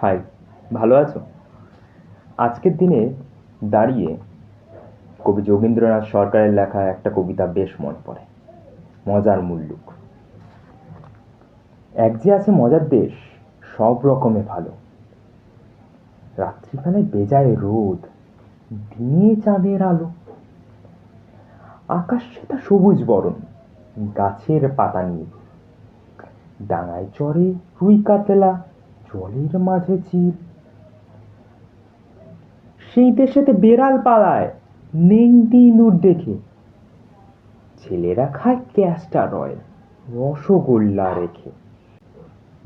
High ভালো আছো? আজকের দিনে দাঁড়িয়ে কবি যোগীন্দ্রনাথ সরকারের লেখা একটা কবিতা বেশ মনে পড়ে। মজার মুল্লুক। এক যে আছে মজার দেশ, সব রকমে ভালো। রাত্রিবেলায় বেজায় রোদ, দিনে চাঁদের আলো। আকাশ সেটা সবুজ বরণ, গাছের পাতা নিয়ে ডাঙায় চড়ে রুই কাতলা জলের মাঝে চিল সেই দেশেতে বেড়াল পালায় নেংটি ইঁদুর দেখে। ছেলেরা খায় ক্যাস্টার অয়েল রসগোল্লা রেখে।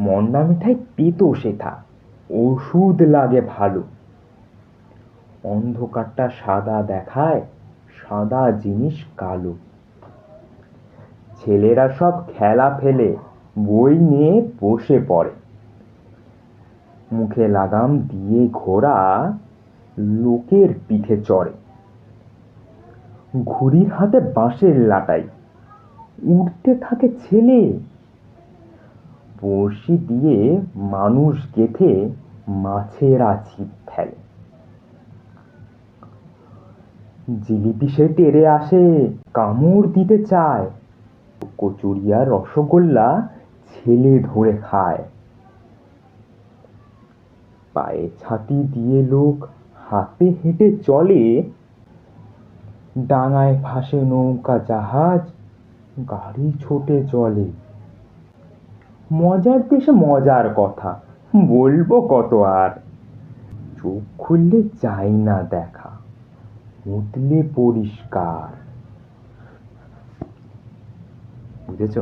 মন্ডা মিঠাই পেতো সেথা, ওষুধ লাগে ভালো। অন্ধকারটা সাদা দেখায়, সাদা জিনিস কালো। ছেলেরা সব খেলা ফেলে, বই নিয়ে বসে পড়ে। মুখে লাগাম দিয়ে ঘোড়া লোকের পিঠে চড়ে। ঘুড়ির হাতে বাঁশের লাটাই, উড়তে থাকে ছেলে। বড়শি দিয়ে মানুষ গেথে মাছেরা ছিপ ফেলে। জিলিপি সে টেরে আসে, কামড় দিতে চায়। কচুরিয়া রসগোল্লা ছেলে ধরে খায়। পায়ে ছাতি দিয়ে লোক হাতে হেঁটে চলে। ডাঙায় ভাসে নৌকা জাহাজ, গাড়ি ছোটে চলে মজার দেশে মজার কথা, বলব কত আর। চোখ খুললে চাই না দেখা মুতলে পরিষ্কার। বুঝেছ?